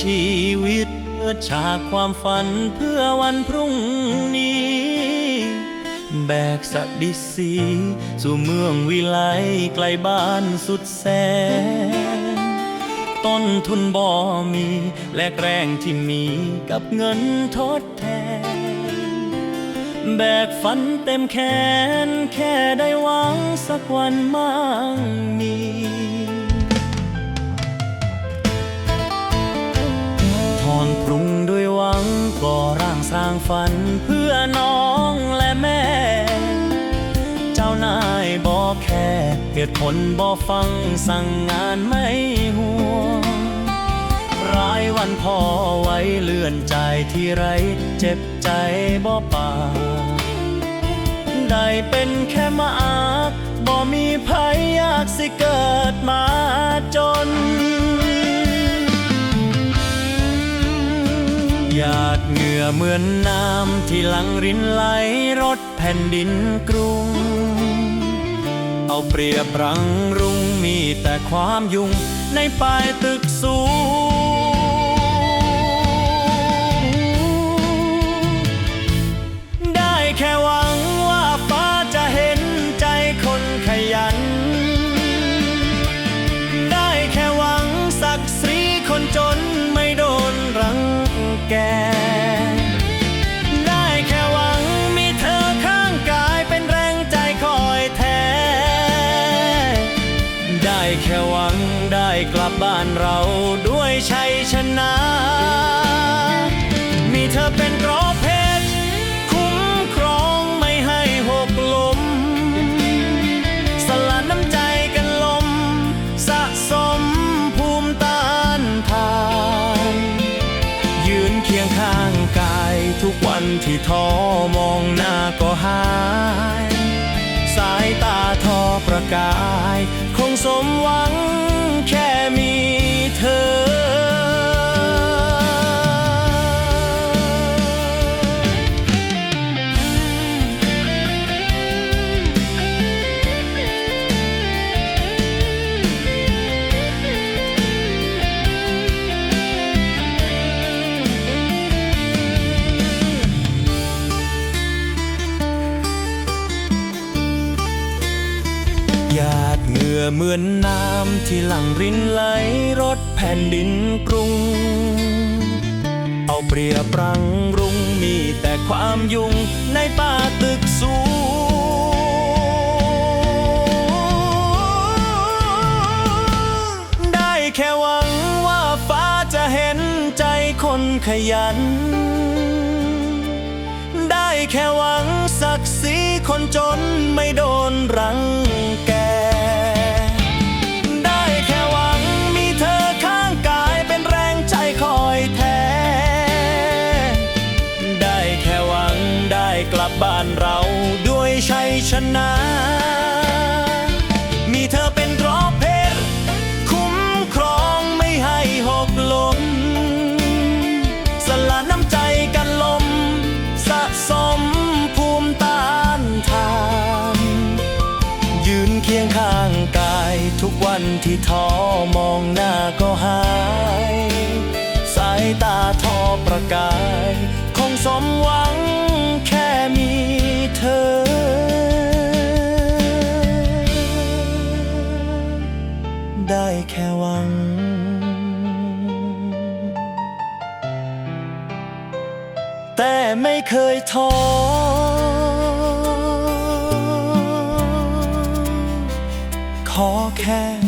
ชีวิตเพื่อฉากความฝันเพื่อวันพรุ่งนี้ แบกสะดิสี สู่เมืองวิไลไกลบ้านสุดแสน ต้นทุนบ่มี แลกแรงที่มีกับเงินทดแทน แบกฝันเต็มแขน แค่ได้หวังสักวันมั่งมี ฝันเพื่อน้องและแม่ เจ้านายบอกแค่เหตุผลบ่ฟังสั่งงานไม่ห่วงรายวันพอไว้เลื่อนใจที่ไร เจ็บใจบ่ปากได้เป็นแค่มากบ่มีภัยอยากสิเกิ หยาดเหงื่อเหมือนน้ำที่หลังรินไหลรถแผ่นดินกรุง เอาเปรียบรังรุงมีแต่ความยุ่งในปลายตึกสูง ได้แค่ว่า แค่หวังได้กลับบ้านเราด้วยชัยชนะ มีเธอเป็นกรอบเพชร คุ้มครองไม่ให้หกล้มสละน้ำใจกันลม สะสมภูมิต้านทาน ยืนเคียงข้างกายทุกวันที่ท้อมองหน้าก็หาย สายตาทอประกาย สมหวัง เหมือนน้ำที่หลั่งรินไหลรถแผ่นดินกรุง เอาเปรียบรังรุงมีแต่ความยุ่งในป่าตึกสูง ได้แค่หวังว่าฟ้าจะเห็นใจคนขยัน ได้แค่หวังศักดิ์ศรีคนจนไม่โดนรั บ้านเราด้วยชัยชนะ มีเธอเป็นรอบเพชร คุ้มครองไม่ให้หกล้มสละน้ำใจกันลม สะสมภูมิต้านทาน ยืนเคียงข้างกายทุกวันที่ท้อมองหน้าก็หาย สายตาทอประกายคงสม แค่หวัง แต่ไม่เคยท้อขอแค่